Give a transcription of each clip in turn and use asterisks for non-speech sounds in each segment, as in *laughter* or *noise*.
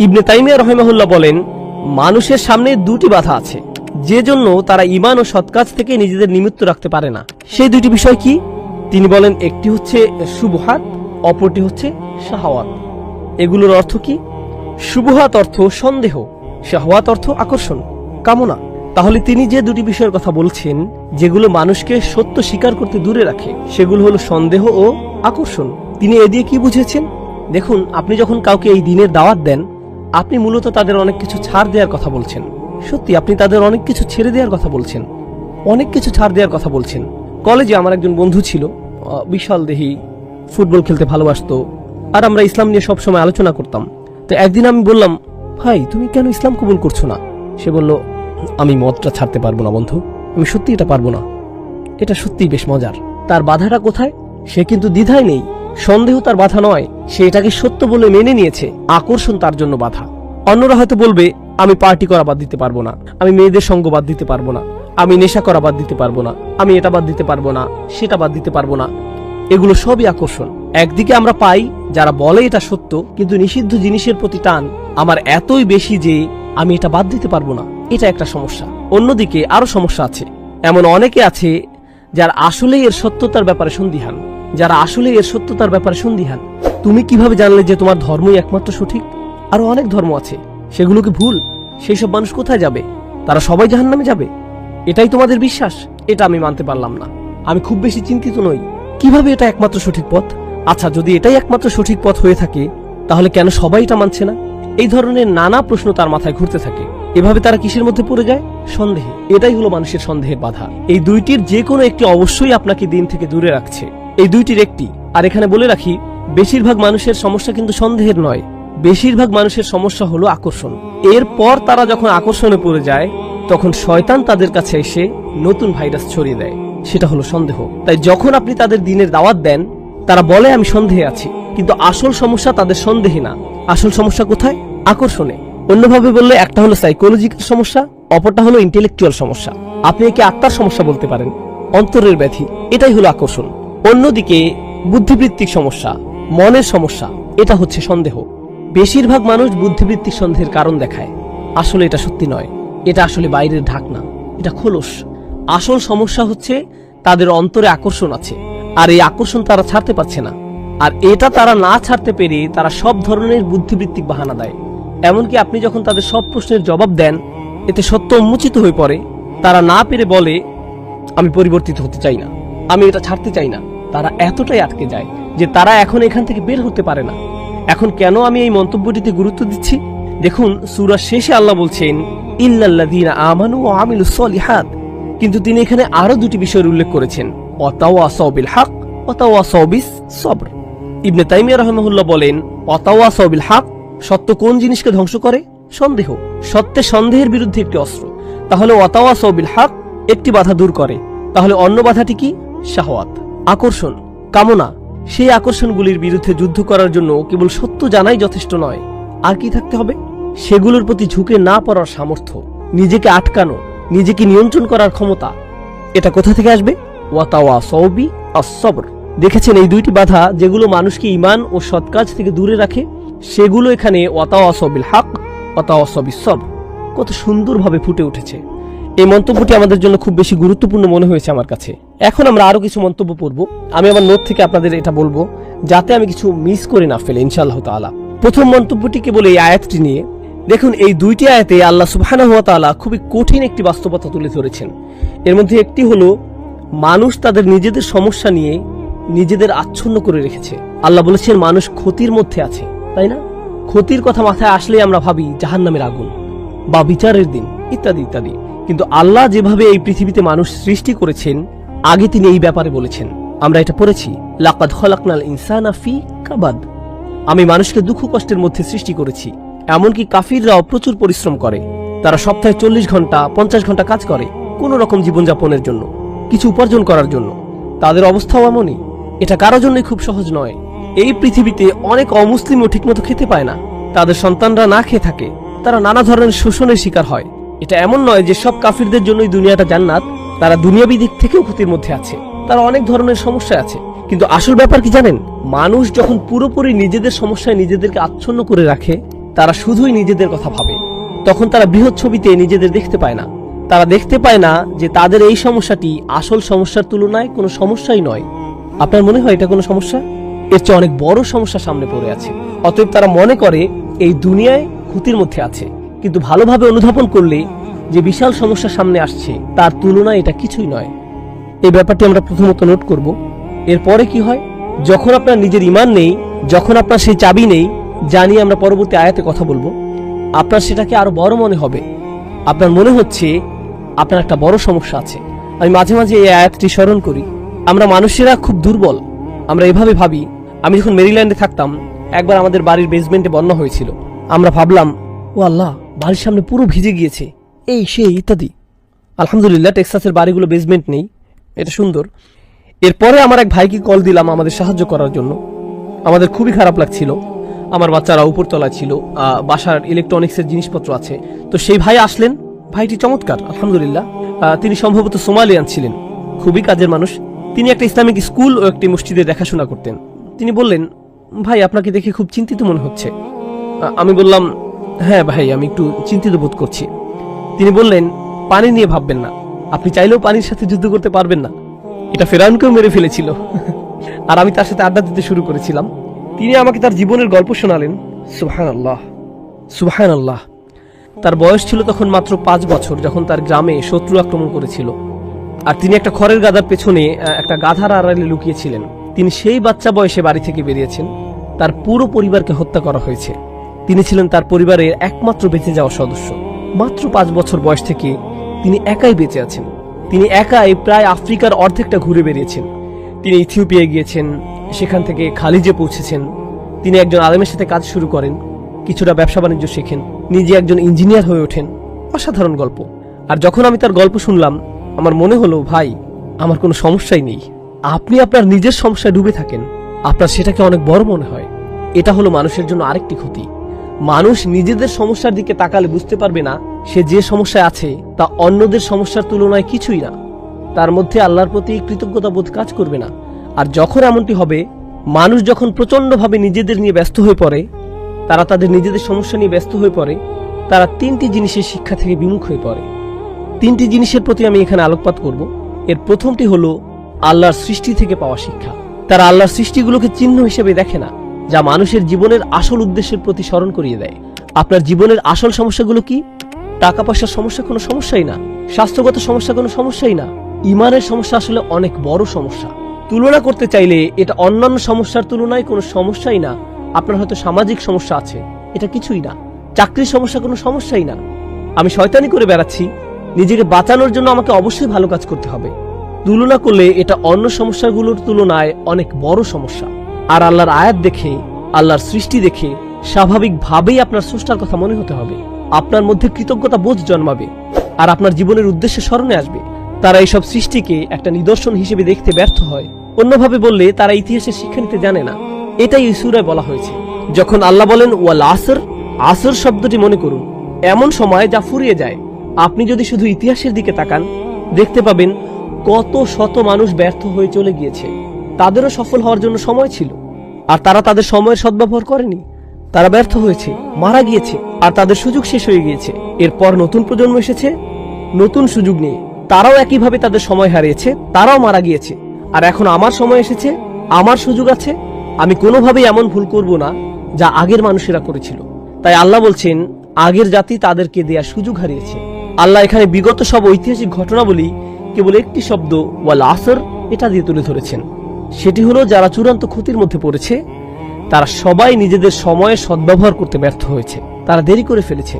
ইবনে তাইমিয়া রহমাহুল্লাহ বলেন, মানুষের সামনে দুটি বাধা আছে। যে জন্য তারা ইমান ও সৎকাজ থেকে নিজেদের নিমিত্ত রাখতে পারে না। সেই দুটি বিষয় কি? তিনি বলেন, একটি হচ্ছে শুভহাত অপরটি হচ্ছে শাহাওয়াত। এগুলোর অর্থ কি? সুবহাত অর্থ সন্দেহ, শাহওয়াত অর্থ আকর্ষণ, কামনা। তাহলে তিনি যে দুটি বিষয়ের কথা বলছেন, যেগুলো মানুষকে সত্য স্বীকার করতে দূরে রাখে, সেগুলো হলো সন্দেহ ও আকর্ষণ। তিনি এ দিয়ে কি বুঝেছেন? দেখুন, আপনি যখন কাউকে এই দিনের দাওয়াত দেন, আপনি মূলত তাদের অনেক কিছু ছাড় দেওয়ার কথা বলছেন। সত্যি, আপনি তাদের অনেক কিছু ছেড়ে দেওয়ার কথা বলছেন। অনেক কিছু ছাড় দেওয়ার কথা বলছেন। কলেজে আমার একজন বন্ধু ছিল বিশাল দেহি, ফুটবল খেলতে ভালোবাসতো, আর আমরা ইসলাম নিয়ে সবসময় আলোচনা করতাম। তো একদিন আমি বললাম, ভাই, তুমি কেন ইসলাম কবুল করছ না? সে বলল, আমি মদটা ছাড়তে পারব না, বন্ধু। আমি সত্যি এটা পারব না। এটা সত্যিই বেশ মজার। তার বাধাটা কোথায়? সে কিন্তু দ্বিধায় নেই। সন্দেহ তার বাধা নয়, সে এটাকে সত্য বলে মেনে নিয়েছে। আকর্ষণ তার জন্য বাধা। অন্যরা হয়তো বলবে, আমি পার্টি করা বাদ দিতে পারব না। আমি মেয়েদের সঙ্গ বাদ দিতে পারব না। আমি নেশা করা বাদ দিতে পারব না। আমি এটা বাদ দিতে পারব না, সেটা বাদ দিতে পারব না। এগুলো সবই আকর্ষণ। একদিকে আমরা পাই, যারা বলে এটা সত্য, কিন্তু নিষিদ্ধ জিনিসের প্রতি টান আমার এতই বেশি যে আমি এটা বাদ দিতে পারব না। এটা একটা সমস্যা। অন্যদিকে আরও সমস্যা আছে। এমন অনেকে আছে, যার আসলেই এর সত্যতার ব্যাপারে সন্দিহান। যারা আসলে এর সত্যতার ব্যাপারে সন্দিহান। তুমি কীভাবে জানলে যে তোমার ধর্মই একমাত্র সঠিক? আরও অনেক ধর্ম আছে, সেগুলো কি ভুল? সেই সব মানুষ কোথায় যাবে? তারা সবাই জাহান্নামে যাবে? এটাই তোমাদের বিশ্বাস? এটা আমি মানতে পারলাম না। আমি খুব বেশি চিন্তিত নই। কীভাবে এটা একমাত্র সঠিক পথ? আচ্ছা যদি এটাই একমাত্র সঠিক পথ হয়ে থাকে, তাহলে কেন সবাই এটা মানছে না? এই ধরনের নানা প্রশ্ন তার মাথায় ঘুরতে থাকে। এভাবে তারা কিসের মধ্যে পড়ে যায়? সন্দেহে। এটাই হলো মানুষের সন্দেহের বাধা। এই দুইটির যে কোনো একটি অবশ্যই আপনাকে দিন থেকে দূরে রাখছে। এই দুইটির একটি। আর এখানে বলে রাখি, বেশিরভাগ মানুষের সমস্যা কিন্তু সন্দেহের নয়। বেশিরভাগ মানুষের সমস্যা হলো আকর্ষণ। এরপর তারা যখন আকর্ষণে পড়ে যায়, তখন শয়তান তাদের কাছে এসে নতুন ভাইরাস ছড়িয়ে দেয়। সেটা হলো সন্দেহ। তাই যখন আপনি তাদের দিনের দাওয়াত দেন, তারা বলে, আমি সন্দেহে আছি। কিন্তু আসল সমস্যা তাদের সন্দেহে না। আসল সমস্যা কোথায়? আকর্ষণে। অন্যভাবে বললে, একটা হলো সাইকোলজিক্যাল সমস্যা, অপরটা হলো ইন্টেলেকচুয়াল সমস্যা। আপনি একে আত্মার সমস্যা বলতে পারেন। অন্তরের ব্যাধি। এটাই হলো আকর্ষণ। অন্যদিকে বুদ্ধিবৃত্তিক সমস্যা, মনের সমস্যা, এটা হচ্ছে সন্দেহ। বেশিরভাগ মানুষ বুদ্ধিবৃত্তিক সন্দেহের কারণ দেখায়। আসলে এটা সত্যি নয়। এটা আসলে বাইরের ঢাকনা। এটা খোলস। আসল সমস্যা হচ্ছে তাদের অন্তরে আকর্ষণ আছে, আর এই আকর্ষণ তারা ছাড়তে পারছে না। আর এটা তারা না ছাড়তে পেরে তারা সব ধরনের বুদ্ধিবৃত্তিক বাহানা দেয়। এমনকি আপনি যখন তাদের সব প্রশ্নের জবাব দেন, এতে সত্য উন্মোচিত হয়ে পড়ে। তারা না পেরে বলে, আমি পরিবর্তিত হতে চাই না। আমি এটা ছাড়তে চাই না। তারা এতটাই আটকে যায় যে তারা এখন এখান থেকে বের হতে পারে না। এখন কেন আমি এই মন্তব্যটিতে গুরুত্ব দিচ্ছি? দেখুন, সূরা শেষে আল্লাহ বলছেন আমানু সলিহাত কিন্তু তিনি এখানে আরও দুটি বিষয়ের উল্লেখ করেছেন অতাওয়াসাও বিল হক সবর ইবনে তাইমিয়া বলেন হক সত্য কোন জিনিসকে ধ্বংস করে? সন্দেহ। সত্যে সন্দেহের বিরুদ্ধে একটি অস্ত্র। তাহলে অতাওয়াসাও বিল হক একটি বাধা দূর করে। তাহলে অন্য বাধাটি কি? শাহওয়াত। আকর্ষণ, কামনা, সেই আকর্ষণগুলির বিরুদ্ধে যুদ্ধ করার জন্য কেবল সত্য জানাই যথেষ্ট নয়। আর কি থাকতে হবে? সেগুলোর প্রতি ঝুঁকে না পড়ার সামর্থ্য, নিজেকে আটকানো, নিজেকে নিয়ন্ত্রণ করার ক্ষমতা, এটা কোথা থেকে আসবে? ওয়াতাওয়া সৌবি আসবর দেখেছেন এই দুইটি বাধা যেগুলো মানুষকে ইমান ও সৎকাজ থেকে দূরে রাখে? সেগুলো এখানে ওয়াতাওয়া সবিল হক ওয়াতাওয়া সবি সব কত সুন্দরভাবে ফুটে উঠেছে। এই মন্তব্যটি আমাদের জন্য খুব বেশি গুরুত্বপূর্ণ মনে হয়েছে আমার কাছে। এখন আমরা আরও কিছু মন্তব্য পড়ব। আমি আমার নোট থেকে আপনাদের এটা বলব, যাতে আমি কিছু মিস করে না ফেলে, ইনশাআল্লাহ তাআলা। প্রথম মন্তব্যটি কেবল এই আয়াতটি নিয়ে, দেখুন, এই দুইটি আয়াতে আল্লাহ সুবহানাহু ওয়া তাআলা খুবই কঠিন একটি বাস্তবতা তুলে ধরেছেন। এর মধ্যে একটি হলো, মানুষ তাদের নিজেদের সমস্যা নিয়ে নিজেদের আচ্ছন্ন করে রেখেছে। আল্লাহ বলেছেন, মানুষ ক্ষতির মধ্যে আছে, তাই না? ক্ষতির কথা মাথায় আসলেই আমরা ভাবি, জাহান্নামের আগুন বা বিচারের দিন, ইত্যাদি ইত্যাদি। কিন্তু আল্লাহ যেভাবে এই পৃথিবীতে মানুষ সৃষ্টি করেছেন, আগে তিনি এই ব্যাপারে বলেছেন, আমরা এটা পড়েছি, লাকাদ খলাকনাল ইনসানা ফি কাবাদ। আমি মানুষকে দুঃখ কষ্টের মধ্যে সৃষ্টি করেছি, এমনকি কাফিররাও প্রচুর পরিশ্রম করে, তারা সপ্তাহে চল্লিশ ঘণ্টা, পঞ্চাশ ঘণ্টা কাজ করে, কোন রকম জীবনযাপনের জন্য, কিছু উপার্জন করার জন্য। তাদের অবস্থাও এমনই, এটা কারোর জন্যই খুব সহজ নয়। এই পৃথিবীতে অনেক অমুসলিমও ঠিকমতো খেতে পায় না, তাদের সন্তানরা না খেয়ে থাকে, তারা নানা ধরনের শোষণের শিকার হয়। এটা এমন নয় যে সব কাফিরদের জন্যই দুনিয়াটা জান্নাত। তারা দুনিয়াবি দিক থেকেও ক্ষতির মধ্যে আছে। তারা অনেক ধরনের সমস্যা আছে। কিন্তু আসল ব্যাপার কি জানেন? মানুষ যখন পুরোপুরি নিজেদের সমস্যায় নিজেদেরকে আচ্ছন্ন করে রাখে, তারা শুধুই নিজেদের কথা ভাবে। তখন তারা বৃহৎ ছবিতে নিজেদের দেখতে পায় না। তারা দেখতে পায় না যে তাদের এই সমস্যাটি আসল সমস্যার তুলনায় কোনো সমস্যাই নয়। আপনার মনে হয় এটা কোনো সমস্যা? এর চেয়ে অনেক বড় সমস্যা সামনে পড়ে আছে। অতএব তারা মনে করে এই দুনিয়ায় ক্ষতির মধ্যে আছে। কিন্তু ভালোভাবে অনুধাবন করলে যে বিশাল সমস্যা সামনে আসছে, তার তুলনায় এটা কিছুই নয়। এই ব্যাপারটি আমরা প্রথমত নোট করব। এরপরে কি হয়? যখন আপনার নিজের ইমান নেই, যখন আপনার সেই চাবি নেই জানি আমরা পরবর্তী আয়াতে কথা বলব, আপনার সেটাকে আরও বড় মনে হবে। আপনার মনে হচ্ছে আপনার একটা বড় সমস্যা আছে। আমি মাঝে মাঝে এই আয়াতটি স্মরণ করি। আমরা মানুষেরা খুব দুর্বল। আমরা এভাবে ভাবি, আমি যখন মেরিল্যান্ডে থাকতাম, একবার আমাদের বাড়ির বেসমেন্টে বন্যা হয়েছিল। আমরা ভাবলাম, ও আল্লাহ বাড়ির সামনে পুরো ভিজে গিয়েছে। এই সেই ইত্যাদি। আলহামদুলিল্লাহ, টেক্সাসের বাড়িগুলো বেসমেন্ট নেই। এটা সুন্দর। এরপরে আমার এক ভাইকে কল দিলাম আমাদের সাহায্য করার জন্য। আমাদের খুবই খারাপ লাগছিল। আমার বাচ্চারা উপরতলা ছিল বাসার ইলেকট্রনিক্সের জিনিসপত্র আছে। তো সেই ভাই আসলেন। ভাইটি চমৎকার, আলহামদুলিল্লাহ। তিনি সম্ভবত সোমালিয়ান ছিলেন। খুবই কাজের মানুষ। তিনি একটা ইসলামিক স্কুল ও একটি মসজিদে দেখাশোনা করতেন। তিনি বললেন, ভাই, আপনাকে দেখে খুব চিন্তিত মনে হচ্ছে। আমি বললাম হ্যাঁ ভাই, আমি একটু চিন্তিত বোধ করছি। তিনি বললেন, পানি নিয়ে ভাববেন না। আপনি চাইলেও পানির সাথে যুদ্ধ করতে পারবেন না। এটা ফেরাউনকেও মেরে ফেলেছিল। আর আমি তার সাথে আড্ডা দিতে শুরু করেছিলাম। তিনি আমাকে তার জীবনের গল্প শোনালেন। সুহান আল্লাহ সুহান আল্লাহ তার বয়স ছিল তখন মাত্র পাঁচ বছর, যখন তার গ্রামে শত্রু আক্রমণ করেছিল। আর তিনি একটা খড়ের গাদার পেছনে একটা গাধার আড়ালে লুকিয়েছিলেন। তিনি সেই বাচ্চা বয়সে বাড়ি থেকে বেরিয়েছেন। তার পুরো পরিবারকে হত্যা করা হয়েছে। তিনি ছিলেন তার পরিবারের একমাত্র বেঁচে যাওয়া সদস্য। মাত্র পাঁচ বছর বয়স থেকে তিনি একাই বেঁচে আছেন। তিনি একাই প্রায় আফ্রিকার অর্ধেকটা ঘুরে বেরিয়েছেন তিনি ইথিওপিয়ায় গিয়েছেন, সেখান থেকে খালিজে পৌঁছেছেন। তিনি একজন আলেমের সাথে কাজ শুরু করেন, কিছুটা ব্যবসা বাণিজ্য শেখেন, নিজে একজন ইঞ্জিনিয়ার হয়ে ওঠেন। অসাধারণ গল্প। আর যখন আমি তার গল্প শুনলাম, আমার মনে হলো, ভাই, আমার কোনো সমস্যাই নেই। আপনি আপনার নিজের সমস্যায় ডুবে থাকেন। আপনার সেটাকে অনেক বড় মনে হয়। এটা হলো মানুষের জন্য আরেকটি ক্ষতি। মানুষ নিজেদের সমস্যার দিকে তাকালে বুঝতে পারবে না সে যে সমস্যায় আছে তা অন্যদের সমস্যার তুলনায় কিছুই না। তার মধ্যে আল্লাহর প্রতি কৃতজ্ঞতা বোধ কাজ করবে না। আর যখন এমনটি হবে, মানুষ যখন প্রচণ্ডভাবে নিজেদের নিয়ে ব্যস্ত হয়ে পড়ে, তারা তাদের নিজেদের সমস্যা নিয়ে ব্যস্ত হয়ে পড়ে, তারা তিনটি জিনিসের শিক্ষা থেকে বিমুখ হয়ে পড়ে। তিনটি জিনিসের প্রতি আমি এখানে আলোকপাত করব। এর প্রথমটি হলো, আল্লাহর সৃষ্টি থেকে পাওয়া শিক্ষা। তারা আল্লাহর সৃষ্টিগুলোকে চিহ্ন হিসেবে দেখে না। যা মানুষের জীবনের আসল উদ্দেশ্যের প্রতি স্মরণ করিয়ে দেয়। আপনার জীবনের আসল সমস্যাগুলো কি? টাকা পয়সার সমস্যা কোনো সমস্যাই না। স্বাস্থ্যগত সমস্যা কোনো সমস্যাই না। ইমানের সমস্যা আসলে অনেক বড় সমস্যা। তুলনা করতে চাইলে এটা অন্যান্য সমস্যার তুলনায় কোনো সমস্যাই না। আপনার হয়তো সামাজিক সমস্যা আছে। এটা কিছুই না। চাকরির সমস্যা কোনো সমস্যাই না। আমি শয়তানি করে বেড়াচ্ছি। নিজেকে বাঁচানোর জন্য আমাকে অবশ্যই ভালো কাজ করতে হবে। তুলনা করলে এটা অন্য সমস্যাগুলোর তুলনায় অনেক বড় সমস্যা। আর আল্লাহর আয়াত দেখে, আল্লাহর সৃষ্টি দেখে স্বাভাবিকভাবেই আপনার স্রষ্টার কথা মনে হতে হবে। আপনার মধ্যে কৃতজ্ঞতা বোধ জন্মাবে আর আপনার জীবনের উদ্দেশ্যে স্মরণে আসবে। তারা এইসব সৃষ্টিকে একটা নিদর্শন হিসেবে দেখতে ব্যর্থ হয়। অন্যভাবে বললে, তারা ইতিহাসের শিক্ষা নিতে জানে না। এটাই এই সূরায় বলা হয়েছে। যখন আল্লাহ বলেন, ওয়াল আসর আসর শব্দটি মনে করুন। এমন সময় যা ফুরিয়ে যায়। আপনি যদি শুধু ইতিহাসের দিকে তাকান, দেখতে পাবেন কত শত মানুষ ব্যর্থ হয়ে চলে গিয়েছে। তাদেরও সফল হওয়ার জন্য সময় ছিল। আর তারা তাদের সময়ের সদ্ব্যবহার করেনি। তারা ব্যর্থ হয়েছে, মারা গিয়েছে, আর তাদের সুযোগ শেষ হয়ে গিয়েছে। এরপর নতুন প্রজন্ম এসেছে, নতুন সুযোগ নিয়ে। তারাও একইভাবে তাদের সময় হারিয়েছে, তারাও মারা গিয়েছে। আর এখন আমার সময় এসেছে, আমার সুযোগ আছে, আমি কোনোভাবেই এমন ভুল করব না যা আগের মানুষেরা করেছিল। তাই আল্লাহ বলছেন, আগের জাতি তাদেরকে দেয়া সুযোগ হারিয়েছে। আল্লাহ এখানে বিগত সব ঐতিহাসিক ঘটনাবলী কেবল একটি শব্দ, ওয়াল আসর, এটা দিয়ে তুলে ধরেছেন। সেটি হলো যারা চূড়ান্ত ক্ষতির মধ্যে পড়েছে, তারা সবাই নিজেদের সময়ে সদ্ব্যবহার করতে ব্যর্থ হয়েছে। তারা দেরি করে ফেলেছে।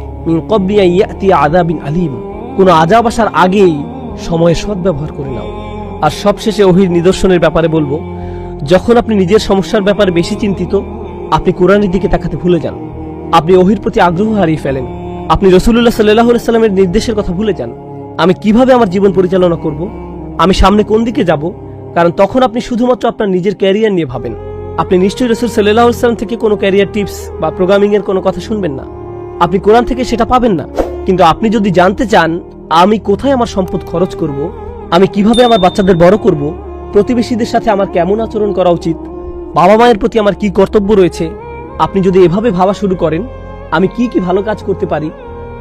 আলিম। কোনো আজাব আসার আগেই সময়ের সদ্ব্যবহার করে নাও। আর সবশেষে ওহির নিদর্শনের ব্যাপারে বলব, যখন আপনি নিজের সমস্যার ব্যাপারে বেশি চিন্তিত, আপনি কোরআনের দিকে তাকাতে ভুলে যান। আপনি অহির প্রতি আগ্রহ হারিয়ে ফেলেন। আপনি রসুল্লাহ সাল্লাহ সাল্লামের নির্দেশের কথা ভুলে যান। আমি কীভাবে আমার জীবন পরিচালনা করব? আমি সামনে কোন দিকে যাব? কারণ তখন আপনি শুধুমাত্র আপনার নিজের ক্যারিয়ার নিয়ে ভাবেন। আপনি নিশ্চয়ই রসুল সাল্লাহ সাল্লাম থেকে কোনো ক্যারিয়ার টিপস বা প্রোগ্রামিং এর কোনো কথা শুনবেন না। আপনি কোরআন থেকে সেটা পাবেন না। কিন্তু আপনি যদি জানতে চান, আমি কোথায় আমার সম্পদ খরচ করব, আমি কীভাবে আমার বাচ্চাদের বড় করব, প্রতিবেশীদের সাথে আমার কেমন আচরণ করা উচিত, বাবা মায়ের প্রতি আমার কি কর্তব্য রয়েছে, আপনি যদি এভাবে ভাবা শুরু করেন, আমি কি কি ভালো কাজ করতে পারি,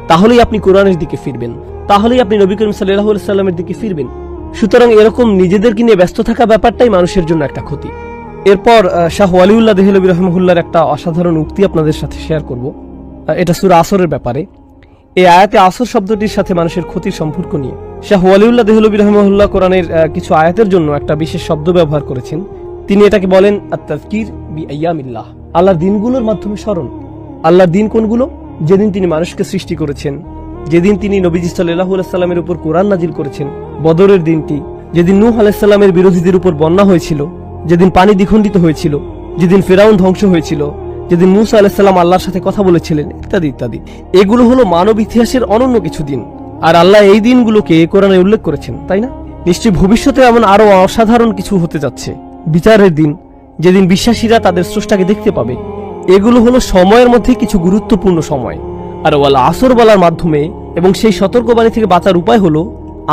তাহলেই আপনি কোরআনের দিকে ফিরবেন। তাহলেই আপনি নবী করিম সাল্লাহ সাল্লামের দিকে ফিরবেন। সুতরাং এরকম নিজেদেরকে নিয়ে ব্যস্ত থাকা ব্যাপারটাই মানুষের জন্য একটা ক্ষতি। এরপর শাহ ওয়ালিউল্লাহ দেহলবী রহমহুল্লার একটা অসাধারণ উক্তি আপনাদের সাথে শেয়ার করব। এটা সুরা আসরের ব্যাপারে। এই আয়াতে আসর শব্দটির সাথে মানুষের ক্ষতির সম্পর্ক নিয়ে। শাহ ওয়ালিউল্লাহ দেহলবী রহমহুল্লাহ কোরআনের কিছু আয়াতের জন্য একটা বিশেষ শব্দ ব্যবহার করেছেন। তিনি এটাকে বলেন আত্মাজকির বি আয়ামিল্লাহ আল্লাহর দিনগুলোর মাধ্যমে স্মরণ। আল্লাহর দিন কোনগুলো? যেদিন তিনি মানুষকে সৃষ্টি করেছেন। যেদিন তিনি নবীজি সাল্লাহ সাল্লামের উপর কোরআন নাজিল করেছেন। বদরের দিনটি, যেদিন নূহ আলাইসাল্লামের বিরোধীদের উপর বন্যা হয়েছিল, যেদিন পানি দ্বিখণ্ডিত হয়েছিল, যেদিন ফেরাউন ধ্বংস হয়েছিল, যেদিন মুসা আলাইসাল্লাম আল্লাহর সাথে কথা বলেছিলেন, ইত্যাদি ইত্যাদি। এগুলো হলো মানব ইতিহাসের অনন্য কিছু দিন। আর আল্লাহ এই দিনগুলোকে কোরআনে উল্লেখ করেছেন, তাই না? নিশ্চয়ই ভবিষ্যতে এমন আরও অসাধারণ কিছু হতে যাচ্ছে। বিচারের দিন, যেদিন বিশ্বাসীরা তাদের স্রষ্টাকে দেখতে পাবে, এগুলো হলো সময়ের মধ্যে কিছু গুরুত্বপূর্ণ সময়। আর ওয়াল আসর বলার মাধ্যমে এবং সেই সতর্কবাণী থেকে বাঁচার উপায় হলো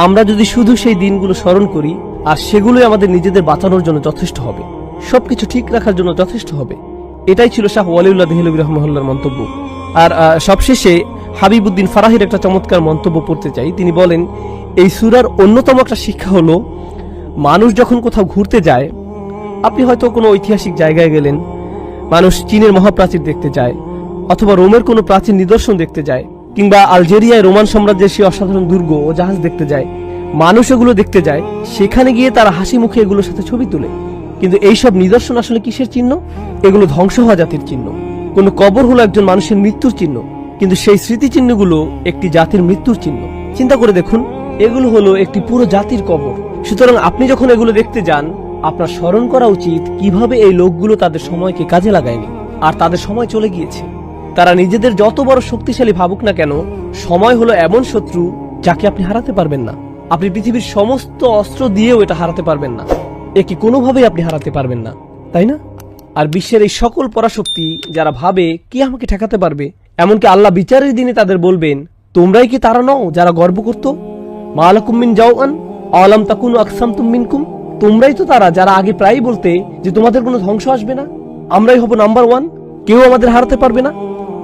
আমরা যদি শুধু সেই দিনগুলো স্মরণ করি, আর সেগুলোই আমাদের নিজেদের বাঁচানোর জন্য যথেষ্ট হবে। সবকিছু ঠিক রাখার জন্য যথেষ্ট হবে। এটাই ছিল শাহ ওয়ালিউল্লাহ দেহলবী রহমহল্লার মন্তব্য। আর সবশেষে হাবিবুদ্দিন ফারাহির একটা চমৎকার মন্তব্য পড়তে চাই। তিনি বলেন, এই সুরার অন্যতম একটা শিক্ষা হলো, মানুষ যখন কোথাও ঘুরতে যায়, আপনি হয়তো কোনো ঐতিহাসিক জায়গায় গেলেন, মানুষ চীনের মহাপ্রাচীর দেখতে যায়, অথবা রোমের কোনো প্রাচীন নিদর্শন দেখতে যায় কিংবা আলজেরিয়ায় রোমান সাম্রাজ্যের সেই অসাধারণ দুর্গ ও জাহাজ দেখতে যায়, মানুষ এগুলো দেখতে যায়, সেখানে গিয়ে তারা হাসি মুখে এগুলোর সাথে ছবি তোলে। কিন্তু এইসব নিদর্শন আসলে কিসের চিহ্ন? এগুলো ধ্বংস হওয়া জাতির চিহ্ন। কোনো কবর হলো একজন মানুষের মৃত্যুর চিহ্ন, কিন্তু সেই স্মৃতিচিহ্নগুলো একটি জাতির মৃত্যুর চিহ্ন। চিন্তা করে দেখুন, এগুলো হলো একটি পুরো জাতির কবর। সুতরাং আপনি যখন এগুলো দেখতে যান, আপনার স্মরণ করা উচিত কীভাবে এই লোকগুলো তাদের সময়কে কাজে লাগায়নি, আর তাদের সময় চলে গিয়েছে। তারা নিজেদের যত বড় শক্তিশালী ভাবুক না কেন, সময় হলো এমন শত্রু যাকে আপনি হারাতে পারবেন না। আপনি পৃথিবীর সমস্ত অস্ত্র দিয়েও এটা হারাতে পারবেন না। একে কোনোভাবেই আপনি হারাতে পারবেন না। তাই না? আর বিশ্বের এই সকল পরাশক্তি যারা ভাবে, কে আমাকে ঠেকাতে পারবে? এমনকি আল্লাহ বিচারের দিনে তাদের বলবেন, তোমরাই কি তারা নও যারা গর্ব করতো? মালাকুমিন যাওয়ান আলাম তাকুন আকসাম তুমিনকুম তোমরাই তো তারা যারা আগে প্রায়ই বলতে যে তোমাদের কোনো ধ্বংস আসবে না। আমরাই হব নাম্বার ওয়ান, কেউ আমাদের হারাতে পারবে না।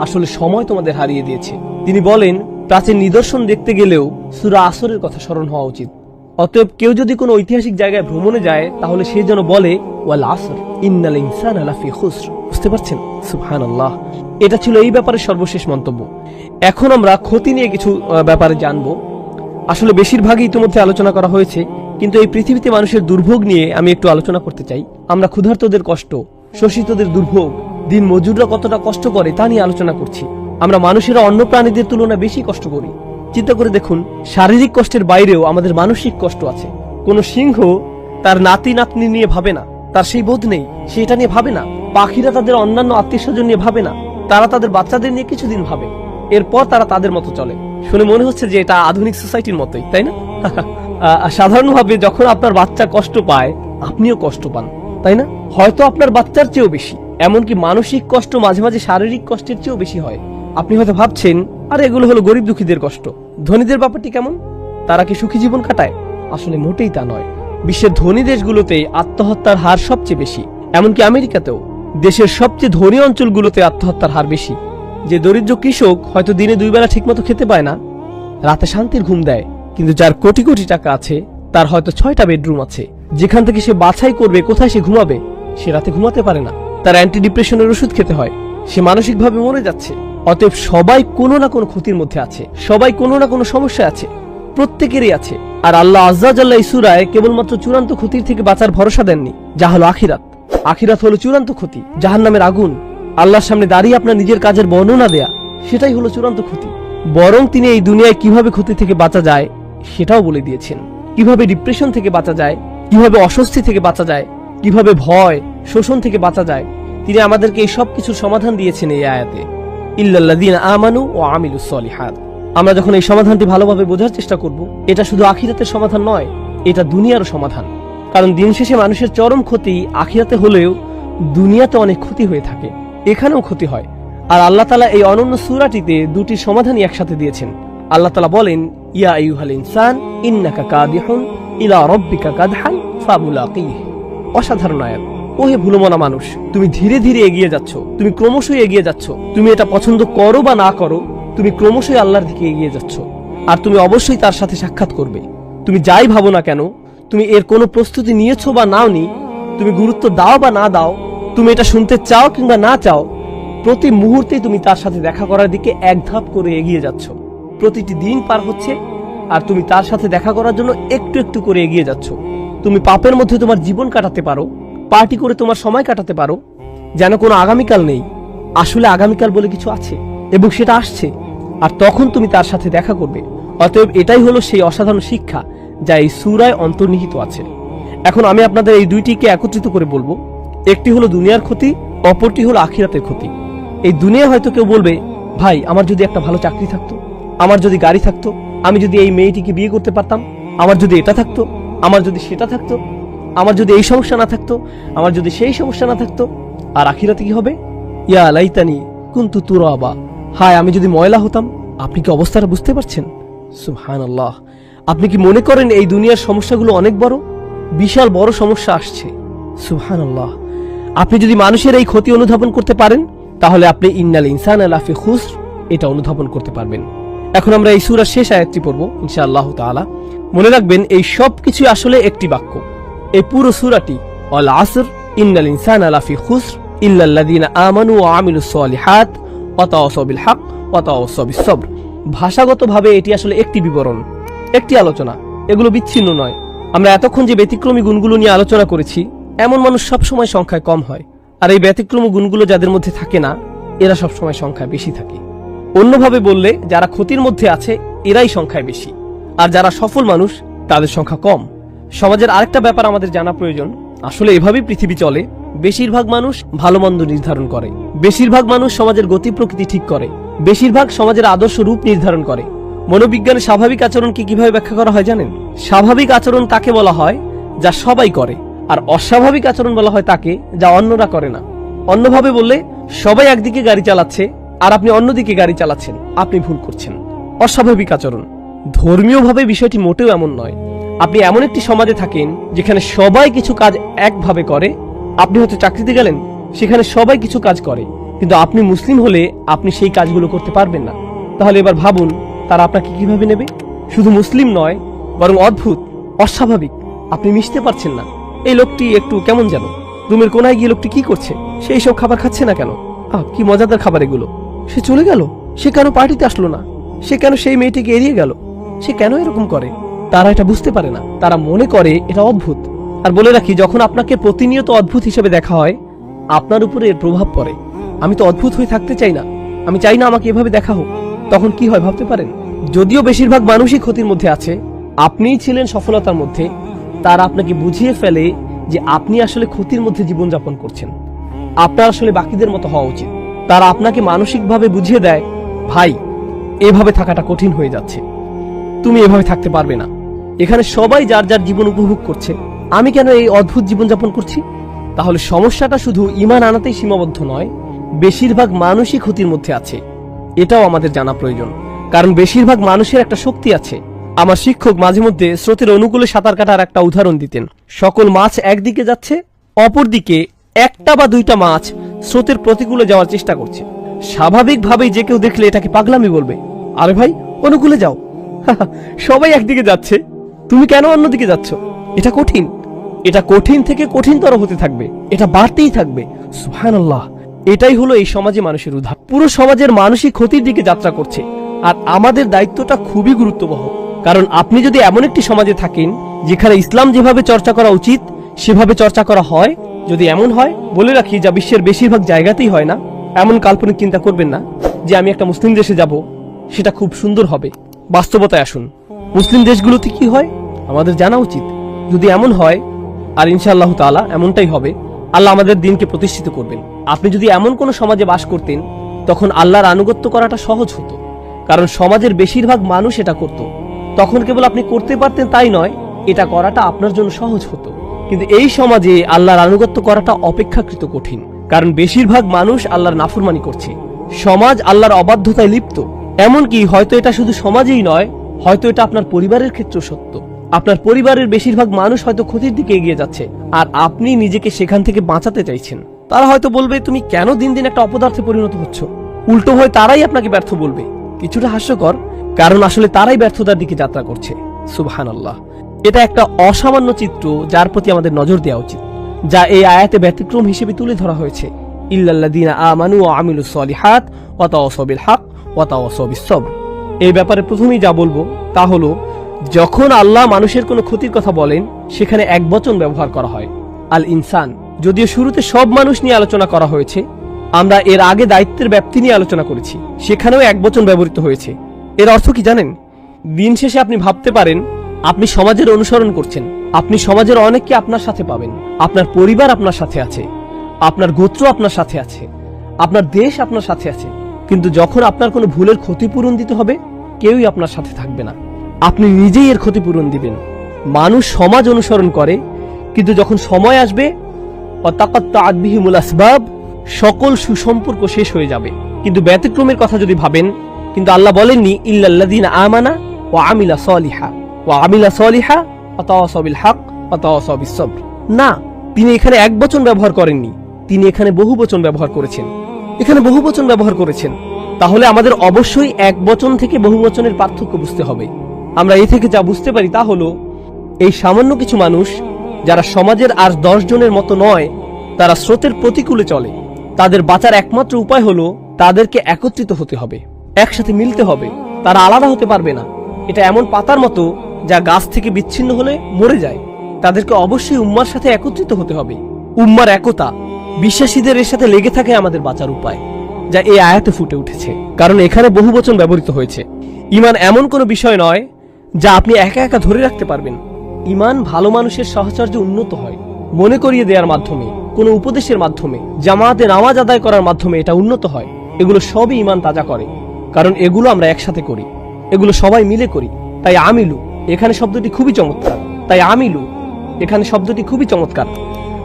আসলে সময় তোমাদের হারিয়ে দিয়েছে। তিনি বলেন, প্রাচীন নিদর্শন দেখতে গেলেও সুরা আসরের কথা স্মরণ হওয়া উচিত। অতএব কেউ যদি কোনো ঐতিহাসিক জায়গায় ভ্রমণে যায়, তাহলে সে যেন বলে, ওয়াল আসর, ইন্নাল ইনসান আলাফি খুসর। বুঝতে পারছেন? সুবহানাল্লাহ। এটা ছিল এই ব্যাপারে সর্বশেষ মন্তব্য। এখন আমরা ক্ষতি নিয়ে কিছু ব্যাপারে জানব। আসলে বেশিরভাগই ইতিমধ্যে আলোচনা করা হয়েছে, কিন্তু এই পৃথিবীতে মানুষের দুর্ভোগ নিয়ে আমি একটু আলোচনা করতে চাই। আমরা ক্ষুধার্তদের কষ্ট, শোষিতদের দুর্ভোগ দিন মজুররা কতটা কষ্ট করে তা নিয়ে আলোচনা করছি। আমরা মানুষেরা অন্য প্রাণীদের তুলনায় বেশি কষ্ট করি। চিন্তা করে দেখুন, শারীরিক কষ্টের বাইরেও আমাদের মানসিক কষ্ট আছে। কোন সিংহ তার নাতি নাতনি নিয়ে ভাবে না, তার সেই বোধ নেই, সেটা নিয়ে ভাবে না। পাখিরা তাদের অন্যান্য আত্মীয় স্বজন নিয়ে ভাবে না, তারা তাদের বাচ্চাদের নিয়ে কিছুদিন ভাবে। এরপর তারা তাদের মতো চলে। শুনে মনে হচ্ছে যে এটা আধুনিক সোসাইটির মতোই, তাই না? *laughs* সাধারণভাবে যখন আপনার বাচ্চা কষ্ট পায়, আপনিও কষ্ট পান, তাই না? হয়তো আপনার বাচ্চার চেয়েও বেশি। এমনকি মানসিক কষ্ট মাঝে মাঝে শারীরিক কষ্টের চেয়েও বেশি হয়। আপনি হয়তো ভাবছেন, আরে এগুলো হলো গরিব দুঃখীদের কষ্ট। ধনীদের ব্যাপারটি কেমন? তারা কি সুখী জীবন কাটায়? আসলে মোটেই তা নয়। বিশ্বের ধনী দেশগুলোতে আত্মহত্যার হার সবচেয়ে বেশি। এমনকি আমেরিকাতেও দেশের সবচেয়ে ধনী অঞ্চলগুলোতে আত্মহত্যার হার বেশি। যে দরিদ্র কৃষক হয়তো দিনে দুই বেলা ঠিকমতো খেতে পায় না, রাতে শান্তির ঘুম দেয়। কিন্তু যার কোটি কোটি টাকা আছে, তার হয়তো ছয়টা বেডরুম আছে। যেখান থেকে সে বাছাই করবে, কোথায় সে ঘুমাবে, সে রাতে ঘুমাতে পারে না। তার অ্যান্টি ডিপ্রেশনের ওষুধ খেতে হয়। সে মানসিকভাবে মরে যাচ্ছে। অতএব সবাই কোনো না কোনো ক্ষতির মধ্যে আছে। সবাই কোনো না কোনো সমস্যা আছে। প্রত্যেকেরই আছে। আর আল্লাহ আজ্জাজাল্লাহ ইসুরায় কেবলমাত্র চূড়ান্ত ক্ষতির থেকে বাঁচার ভরসা দেননি। যা হলো আখিরাত। আখিরাত হলো চূড়ান্ত ক্ষতি। জাহান নামের আগুন। আল্লাহর সামনে দাঁড়িয়ে আপনার নিজের কাজের বর্ণনা দেয়া। সেটাই হলো চূড়ান্ত ক্ষতি। বরং তিনি এই দুনিয়ায় কীভাবে ক্ষতি থেকে বাঁচা যায়, সেটাও বলে দিয়েছেন। কীভাবে ডিপ্রেশন থেকে বাঁচা যায়, কীভাবে অস্বস্তি থেকে বাঁচা যায়, কীভাবে ভয় শোষণ থেকে বাঁচা যায়। তিনি আমাদেরকে এই সব কিছুর সমাধান দিয়েছেন এই আয়াতে। ইল্লাল্লাযীনা আমানু ও আমিলুস সলিহাত। আমরা যখন এই সমাধানটি ভালোভাবে বোঝার চেষ্টা করব, এটা শুধু আখিরাতের সমাধান নয়, এটা দুনিয়ারও সমাধান। কারণ দিন শেষে মানুষের চরম ক্ষতি আখিরাতে হলেও দুনিয়াতে অনেক ক্ষতি হয়ে থাকে, এখানেও ক্ষতি হয়। আর আল্লাহ তালা এই অনন্য সুরাটিতে দুটি সমাধানই একসাথে দিয়েছেন। আল্লাহ তালা বলেন, ইয়া আইয়ুহাল ইনসান, ইন্নাকা কাদিহুন ইলা রাব্বিকা কাদহান ফামুলাকিহ। অসাধারণ আয়াত। ওহে ভুলমনা মানুষ, তুমি ধীরে ধীরে এগিয়ে যাচ্ছ, তুমি ক্রমশই এগিয়ে যাচ্ছ, তুমি এটা পছন্দ করো বা না করো, তুমি ক্রমশই আল্লাহর দিকে এগিয়ে যাচ্ছ, আর তুমি অবশ্যই তার সাথে সাক্ষাৎ করবে। তুমি যাই ভাবো না কেন, তুমি এর কোনো প্রস্তুতি নিয়েছো বা নাও নি তুমি গুরুত্ব দাও বা না দাও, তুমি এটা শুনতে চাও কিংবা না চাও, প্রতি মুহূর্তে তুমি তার সাথে দেখা করার দিকে এক ধাপ করে এগিয়ে যাচ্ছ। প্রতিটি দিন পার হচ্ছে, আর তুমি তার সাথে দেখা করার জন্য একটু একটু করে এগিয়ে যাচ্ছ। তুমি পাপের মধ্যে তোমার জীবন কাটাতে পারো পার্টি করে তোমার সময় কাটাতে পারো, যেন কোনো আগামীকাল নেই। আসলে আগামীকাল বলে কিছু আছে, এবং সেটা আসছে, আর তখন তুমি তার সাথে দেখা করবে। অতএব এটাই হলো সেই অসাধারণ শিক্ষা, যা এই সুরায় অন্তর্নিহিত আছে। এখন আমি আপনাদের এই দুইটিকে একত্রিত করে বলব। একটি হলো দুনিয়ার ক্ষতি, অপরটি হলো আখিরাতের ক্ষতি। এই দুনিয়া হয়তো কেউ বলবে, ভাই, আমার যদি একটা ভালো চাকরি থাকতো, আমার যদি গাড়ি থাকতো, আমি যদি এই মেয়েটিকে বিয়ে করতে পারতাম, আমার যদি এটা থাকতো, আমার যদি সেটা থাকতো আমার যদি এই সমস্যা না থাকতো, আমার যদি সেই সমস্যা না থাকতো, আর আখিরাতে কি হবে? ইয়া লাইতানি কুন্তু তুরাবা। হায়, আমি যদি ময়লা হতাম, আপনি কি অবস্থাটা বুঝতে পারছেন? সুহান আল্লাহ আপনি কি মনে করেন এই দুনিয়ার সমস্যাগুলো অনেক বড়? বিশাল বড় সমস্যা আসছে। সুহান আল্লাহ আপনি যদি মানুষের এই ক্ষতি অনুধাবন করতে পারেন, তাহলে আপনি ইন্নাল ইনসান আলাফি খুস এটা অনুধাবন করতে পারবেন। এখন আমরা এই সুরার শেষ আয়াতটি পড়ব ইনশা আল্লাহ তাআলা। মনে রাখবেন, এই সব কিছু আসলে একটি বাক্য। এই পুরো সুরাটি, অল আসর, ইন্নাল ইনসান আলাফি খুস ইল্লাল্লাযীনা আমানু ওয়া আমিলুস সালিহাত ওয়া তাওয়াসাউ বিল হক বিস সবর ভাষাগতভাবে এটি আসলে একটি বিবরণ, একটি আলোচনা, এগুলো বিচ্ছিন্ন নয়। আমরা এতক্ষণ যে ব্যতিক্রমী গুণগুলো নিয়ে আলোচনা করেছি, এমন মানুষ সব সময় সংখ্যায় কম হয়, আর এই ব্যতিক্রমী গুণগুলো যাদের মধ্যে থাকে না, এরা সব সময় সংখ্যায় বেশি থাকে। অন্যভাবে বললে, যারা ক্ষতির মধ্যে আছে, এরাই সংখ্যায় বেশি, আর যারা সফল মানুষ, তাদের সংখ্যা কম। সমাজের আরেকটা ব্যাপার আমাদের জানা প্রয়োজন। আসলে এভাবেই পৃথিবী চলে, বেশিরভাগ মানুষ ভালো মন্দ নির্ধারণ করে। বেশিরভাগ মানুষ সমাজের গতি প্রকৃতি ঠিক করে। বেশিরভাগ সমাজের আদর্শ রূপ নির্ধারণ করে। মনোবিজ্ঞানে স্বাভাবিক আচরণকে কীভাবে ব্যাখ্যা করা হয় জানেন? স্বাভাবিক আচরণ তাকে বলা হয় যা সবাই করে, আর অস্বাভাবিক আচরণ বলা হয় তাকে যা অন্যরা করে না। অন্যভাবে বললে, সবাই একদিকে গাড়ি চালাচ্ছে, আর আপনি অন্যদিকে গাড়ি চালাচ্ছেন, আপনি ভুল করছেন। অস্বাভাবিক আচরণ। ধর্মীয়ভাবে বিষয়টি মোটেও এমন নয়। আপনি এমন একটি সমাজে থাকেন যেখানে সবাই কিছু কাজ একভাবে করে। আপনি হয়তো চাকরিতে গেলেন, সেখানে সবাই কিছু কাজ করে। কিন্তু আপনি মুসলিম হলে আপনি সেই কাজগুলো করতে পারবেন না। তাহলে এবার ভাবুন, তারা আপনাকে কীভাবে নেবে? শুধু মুসলিম নয়, বরং অদ্ভুত, অস্বাভাবিক। আপনি মিশতে পারছেন না। এই লোকটি একটু কেমন যেন? রুমের কোনায় গিয়ে লোকটি কি করছে? সে এইসব খাবার খাচ্ছে না কেন? আহ, কি মজাদার খাবার এগুলো। সে চলে গেল? সে কেন পার্টিতে আসলো না? সে কেন সেই মেয়েটিকে এড়িয়ে গেল? সে কেন এরকম করে? তারা এটা বুঝতে পারে না। তারা মনে করে এটা অদ্ভুত। আর বলে রাখি, যখন আপনাকে প্রতিনিয়ত অদ্ভুত হিসেবে দেখা হয়, আপনার উপরে এর প্রভাব পড়ে। আমি তো অদ্ভুত হয়ে থাকতে চাই না। আমি চাই না আমাকে এভাবে দেখা হোক। তখন কি হয় ভাবতে পারেন? যদিও বেশিরভাগ মানুষই ক্ষতির মধ্যে আছে, আপনিই ছিলেন সফলতার মধ্যে। তারা আপনাকে বুঝিয়ে ফেলে যে আপনি আসলে ক্ষতির মধ্যে জীবনযাপন করছেন। আপনার আসলে বাকিদের মতো হওয়া উচিত। তারা আপনাকে মানসিকভাবে বুঝিয়ে দেয়, ভাই, এভাবে থাকাটা কঠিন হয়ে যাচ্ছে। তুমি এভাবে থাকতে পারবে না। এখানে সবাই যার যার জীবন উপভোগ করছে। আমি কেন এই অদ্ভুত জীবনযাপন করছি? তাহলে সমস্যাটা শুধু ইমান আনাতেই সীমাবদ্ধ নয়, বেশিরভাগ মানুষই ক্ষতির মধ্যে আছে। এটাও আমাদের জানা প্রয়োজন, কারণ বেশিরভাগ মানুষের একটা শক্তি আছে। আমার শিক্ষক মাঝে মধ্যে স্রোতের অনুকূলে সাঁতার কাটার একটা উদাহরণ দিতেন। সকল মাছ একদিকে যাচ্ছে, অপরদিকে একটা বা দুইটা মাছ স্রোতের প্রতিকূলে যাওয়ার চেষ্টা করছে। স্বাভাবিকভাবেই যে কেউ দেখলে এটাকে পাগলামি বলবে। আরে ভাই, অনুকূলে যাও। *laughs* সবাই একদিকে যাচ্ছে। তুমি কেন অন্যদিকে যাচ্ছ? এটা কঠিন। এটা কঠিন থেকে কঠিনতর হতে থাকবে। এটা বাড়তেই থাকবে। সুবহানাল্লাহ। এটাই হলো এই সমাজে মানুষের উদাহরণ। পুরো সমাজের মানসিক ক্ষতির দিকে যাত্রা করছে। আর আমাদের দায়িত্বটা খুবই গুরুত্ববহ। কারণ আপনি যদি এমন একটি সমাজে থাকেন, যেখানে ইসলাম যেভাবে চর্চা করা উচিত, সেভাবে চর্চা করা হয়, যদি এমন হয়, বলে রাখি, যা বিশ্বের বেশিরভাগ জায়গাতেই হয় না, এমন কাল্পনিক চিন্তা করবেন না যে আমি একটা মুসলিম দেশে যাব, সেটা খুব সুন্দর হবে। বাস্তবতায় আসুন। মুসলিম দেশগুলোতে কি হয়? আমাদের জানা উচিত। যদি এমন হয়, আর ইনশাআল্লাহ তাআলা এমনটাই হবে, আল্লাহ আমাদের দিনকে প্রতিষ্ঠিত করবেন। আপনি যদি এমন কোন সমাজে বাস করতেন, তখন আল্লাহর আনুগত্য করাটা সহজ হতো। কারণ সমাজের বেশিরভাগ মানুষ এটা করত। তখন কেবল আপনি করতে পারতেন তাই নয়, এটা করাটা আপনার জন্য সহজ হতো। কিন্তু এই সমাজে আল্লাহর আনুগত্য করাটা অপেক্ষাকৃত কঠিন। কারণ বেশিরভাগ মানুষ আল্লাহর নাফরমানি করছে। সমাজ আল্লাহর অবাধ্যতায় লিপ্ত। এমনকি হয়তো এটা শুধু সমাজেই নয়, হয়তো এটা আপনার পরিবারের ক্ষেত্রেও সত্য। আপনার পরিবারের বেশিরভাগ মানুষ হয়তো ক্ষতির দিকে এগিয়ে যাচ্ছে, আর আপনি নিজেকে সেখান থেকে বাঁচাতে চাইছেন। তারা হয়তো বলবে, তুমি কেন দিন দিন একটা অপদার্থে পরিণত হচ্ছ? উল্টো হয়ে, তারাই আপনাকে ব্যর্থ বলবে। কিছুটা হাস্যকর, কারণ আসলে তারাই ব্যর্থতার দিকে যাত্রা করছে। সুবহান আল্লাহ এটা একটা অসামান্য চিত্র যার প্রতি আমাদের নজর দেওয়া উচিত, যা এই আয়াতে ব্যতিক্রম হিসেবে তুলে ধরা হয়েছে। ইল্লাল্লাযীনা আমানু ওয়া আমিলুস সলিহাত ওয়া তাওয়াসাউ বিল হক। ওয়া তাওয়াসাউ এই ব্যাপারে প্রথমেই যা বলব তা হলো, যখন আল্লাহ মানুষের কোনো ক্ষতির কথা বলেন, সেখানে এক বচন ব্যবহার করা হয় আল ইনসান যদিও শুরুতে সব মানুষ নিয়ে আলোচনা করা হয়েছে, আমরা এর আগে দায়িত্বের ব্যাপ্তি নিয়ে আলোচনা করেছি, সেখানেও এক বচন ব্যবহৃত হয়েছে। এর অর্থ কি জানেন? দিন শেষে আপনি ভাবতে পারেন, আপনি সমাজের অনুসরণ করছেন, আপনি সমাজের অনেককে আপনার সাথে পাবেন, আপনার পরিবার আপনার সাথে আছে, আপনার গোত্র আপনার সাথে আছে, আপনার দেশ আপনার সাথে আছে কিন্তু যখন আপনার কোনো ভুলের ক্ষতিপূরণ দিতে হবে, কেউই আপনার সাথে থাকবে না। আপনি নিজেই এর ক্ষতিপূরণ দিবেন। মানুষ সমাজ অনুসরণ করে, কিন্তু যখন সময় আসবে বিহিমুল আসবাব, সকল সুসম্পর্ক শেষ হয়ে যাবে। কিন্তু ব্যতিক্রমের কথা যদি ভাবেন, কিন্তু আল্লাহ বলেননি, ইল্লাল্লাযীনা আমানা ওয়া আমিলা সলিহা। ওয়া আমিলা সলিহা ওয়া তাওয়াসাউ হক ওয়া তাওয়াসাউ বিস সবর না, তিনি এখানে এক বচন ব্যবহার করেননি। তিনি এখানে বহু বচন ব্যবহার করেছেন। এখানে বহু বচন ব্যবহার করেছেন। তাহলে আমাদের অবশ্যই এক বচন থেকে বহু বচনের পার্থক্য বুঝতে হবে। আমরা এই থেকে যা বুঝতে পারি তা হলো, এই সামান্য কিছু মানুষ, যারা সমাজের আর দশ জনের মতো নয়, তারা স্রোতের প্রতিকূলে চলে। তাদের বাঁচার একমাত্র উপায় হলো, তাদেরকে একত্রিত হতে হবে। একসাথে মিলতে হবে। তারা আলাদা হতে পারবে না। এটা এমন পাতার মতো, যা গাছ থেকে বিচ্ছিন্ন হলে মরে যায়। তাদেরকে অবশ্যই উম্মার সাথে একত্রিত হতে হবে। উম্মার একতা। বিশ্বাসীদের এর সাথে লেগে থাকে আমাদের বাঁচার উপায়, যা এই আয়াতে ফুটে উঠেছে। কারণ এখানে বহু বচন ব্যবহৃত হয়েছে। ইমান এমন কোনো বিষয় নয়, যা আপনি একা একা ধরে রাখতে পারবেন। ইমান ভালো মানুষের সহচর্য উন্নত হয়। মনে করিয়ে দেওয়ার মাধ্যমে, কোনো উপদেশের মাধ্যমে জামাতে নামাজ আদায় করার মাধ্যমে এটা উন্নত হয়। এগুলো সবই ইমান তাজা করে। কারণ এগুলো আমরা একসাথে করি। এগুলো সবাই মিলে করি। তাই আমিলু, এখানে শব্দটি খুবই চমৎকার। তাই আমিলু, এখানে শব্দটি খুবই চমৎকার।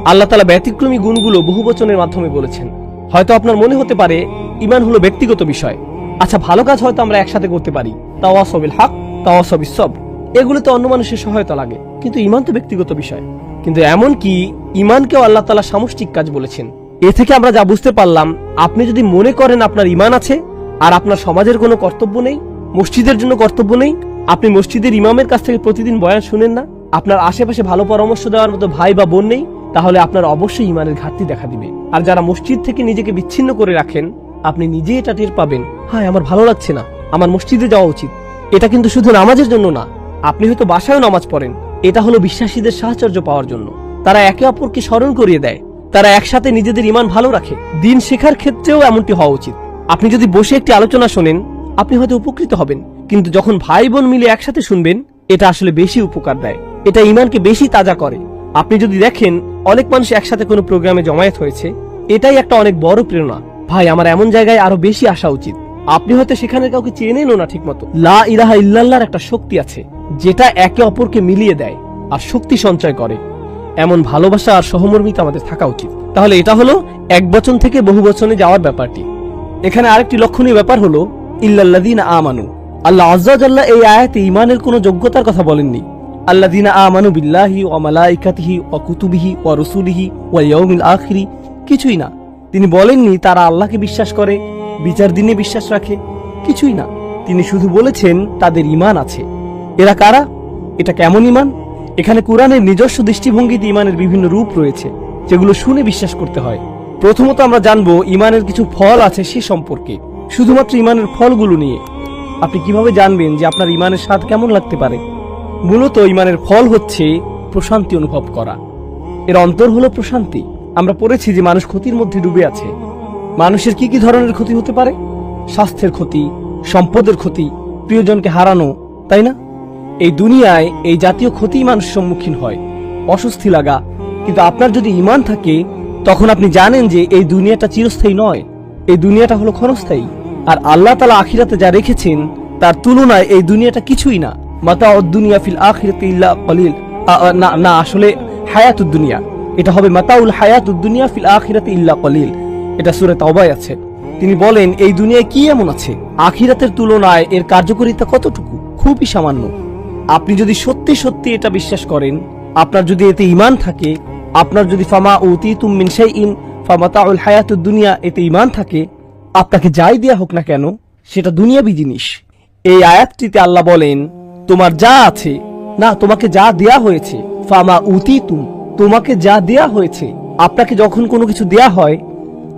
আল্লাহ তালা ব্যতিক্রমী গুণগুলো বহু বচনের মাধ্যমে বলেছেন। হয়তো আপনার মনে হতে পারে, ইমান হলো ব্যক্তিগত বিষয়। আচ্ছা ভালো কাজ হয়তো আমরা একসাথে করতে পারি। তাওয়াসবিল হক, তাওয়াসবিস সব। এগুলোতে অন্য মানুষের সহায়তা লাগে। কিন্তু ইমান তো ব্যক্তিগত বিষয়। কিন্তু এমন কি, ইমানকেও আল্লাহ তালা সামষ্টিক কাজ বলেছেন। এ থেকে আমরা যা বুঝতে পারলাম, আপনি যদি মনে করেন আপনার ইমান আছে, আর আপনার সমাজের কোনো কর্তব্য নেই, মসজিদের জন্য কর্তব্য নেই, আপনি মসজিদের ইমামের কাছ থেকে প্রতিদিন বয়ান শুনেন না, আপনার আশেপাশে ভালো পরামর্শ দেওয়ার মতো ভাই বা বোন নেই তাহলে আপনার অবশ্যই ইমানের ঘাটতি দেখা দিবে। আর যারা মসজিদ থেকে নিজেকে বিচ্ছিন্ন করে রাখেন, আপনি নিজেই এটা টের পাবেন, হায়, আমার ভালো লাগছে না, আমার মসজিদে যাওয়া উচিত। এটা কিন্তু শুধু নামাজের জন্য না, আপনি হয়তো বাসায়ও নামাজ পড়েন। এটা হলো বিশ্বাসীদের সাহচর্য পাওয়ার জন্য। তারা একে অপরকে স্মরণ করিয়ে দেয়, তারা একসাথে নিজেদের ইমান ভালো রাখে। দিন শেখার ক্ষেত্রেও এমনটি হওয়া উচিত। আপনি যদি বসে একটি আলোচনা শোনেন, আপনি হয়তো উপকৃত হবেন, কিন্তু যখন ভাই বোন মিলে একসাথে শুনবেন, এটা আসলে বেশি উপকার দেয়। এটা ইমানকে বেশি তাজা করে। আপনি যদি দেখেন অনেক মানুষ একসাথে কোনো প্রোগ্রামে জমায়েত হয়েছে। এটাই একটা অনেক বড় প্রেরণা। ভাই, আমার এমন জায়গায় আরও বেশি আসা উচিত। আপনি হয়তো সেখানে কাউকে চেনেনও না ঠিকমতো। লা ইলাহা ইল্লাল্লাহর একটা শক্তি আছে, যেটা একে অপরকে মিলিয়ে দেয় আর শক্তি সঞ্চয় করে। এমন ভালোবাসা আর সহমর্মিতা আমাদের থাকা উচিত। তাহলে এটা হলো এক বচন থেকে বহু বচনে যাওয়ার ব্যাপারটি। এখানে আরেকটি লক্ষণীয় ব্যাপার হলো, ইল্লাল্লাযীনা আমানু। আল্লাহ আজ্জাল্লাহ এই আয়াতে ইমানের কোনো যোগ্যতার কথা বলেননি। আল্লাযীনা আমানু বিল্লাহি ওয়া মালাইকাতিহি ওয়া কুতুবিহি ওয়া রুসুলিহি ওয়া ইয়াউমিল আখিরি কিছুই না। তিনি বলেননি তারা আল্লাহকে বিশ্বাস করে, বিচার দিনে বিশ্বাস রাখে, কিছুই না। তিনি শুধু বলেছেন তাদের ইমান আছে। এরা কারা? এটা কেমন ইমান এখানে কোরআনের নিজস্ব দৃষ্টিভঙ্গিতে ইমানের বিভিন্ন রূপ রয়েছে, যেগুলো শুনে বিশ্বাস করতে হয়। প্রথমত আমরা জানব ইমানের কিছু ফল আছে সে সম্পর্কে। শুধুমাত্র ইমানের ফলগুলো নিয়ে। আপনি কীভাবে জানবেন যে আপনার ইমানের স্বাদ কেমন লাগতে পারে? মূলত ইমানের ফল হচ্ছে প্রশান্তি অনুভব করা। এর অন্তর হলো প্রশান্তি। আমরা পড়েছি যে মানুষ ক্ষতির মধ্যে ডুবে আছে। মানুষের কি কি ধরনের ক্ষতি হতে পারে? স্বাস্থ্যের ক্ষতি, সম্পদের ক্ষতি, প্রিয়জনকে হারানো, তাই না? এই দুনিয়ায় এই জাতীয় ক্ষতি মানুষ সম্মুখীন হয়। অস্বস্তি লাগা। কিন্তু আপনার যদি ইমান থাকে, তখন আপনি জানেন যে এই দুনিয়াটা চিরস্থায়ী নয়। এই দুনিয়াটা হলো ক্ষণস্থায়ী। আর আল্লাহ তালা আখিরাতে যা রেখেছেন, তার তুলনায় এই দুনিয়াটা কিছুই না। মাতা দুনিয়া ফিল ইল্লা কলিল। না না, আসলে হায়াতুদ দুনিয়া। এটা হবে ফিল ইল্লা কলিল। এটা সুরে আছে। তিনি বলেন, এই দুনিয়ায় কি এমন আছে? আখিরাতের তুলনায় এর কার্যকারিতা কতটুকু? খুবই সামান্য। আপনি যদি সত্যি সত্যি এটা বিশ্বাস করেন, আপনার যদি এতে ইমান থাকে, আপনার যদি ফামা উতি তুম মিনসাই ইন ফামাতাউল এতে ইমান থাকে, আপনাকে যাই দেয়া হোক না কেন, সেটা দুনিয়াবি জিনিস। এই আয়াতটিতে আল্লাহ বলেন তোমার যা আছে, না, তোমাকে যা দেয়া হয়েছে, ফামা উতি তুম তোমাকে যা দেয়া হয়েছে, আপনাকে যখন কোনো কিছু দেয়া হয়,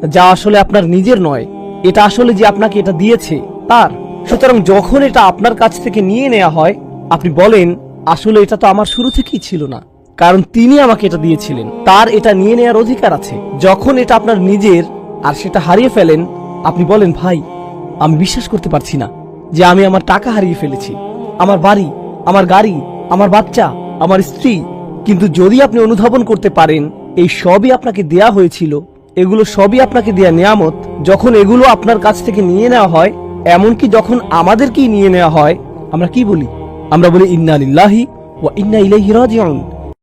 যা আসলে আপনার নিজের নয়, এটা আসলে যে আপনাকে এটা দিয়েছে, তার। সুতরাং যখন এটা আপনার কাছ থেকে নিয়ে নেওয়া হয়, আপনি বলেন, আসলে এটা তো আমার শুরু থেকেই ছিল না। কারণ তিনি আমাকে এটা দিয়েছিলেন। তার এটা নিয়ে নেওয়ার অধিকার আছে। যখন এটা আপনার নিজের আর সেটা হারিয়ে ফেলেন, আপনি বলেন, ভাই, আমি বিশ্বাস করতে পারছি না যে আমি আমার টাকা হারিয়ে ফেলেছি। আমার বাড়ি, আমার গাড়ি, আমার বাচ্চা, আমার স্ত্রী। কিন্তু যদি আপনি অনুধাবন করতে পারেন, এই সবই আপনাকে দেয়া হয়েছিল। এগুলো সবই আপনাকে দেয়া নিয়ামত। যখন এগুলো আপনার কাছ থেকে নিয়ে নেওয়া হয়, এমনকি যখন আমাদেরকেই নিয়ে নেওয়া হয়, আমরা কি বলি? আমরা বলি, ইন্না লিল্লাহি ওয়া ইন্না ইলাইহি রাজিউন।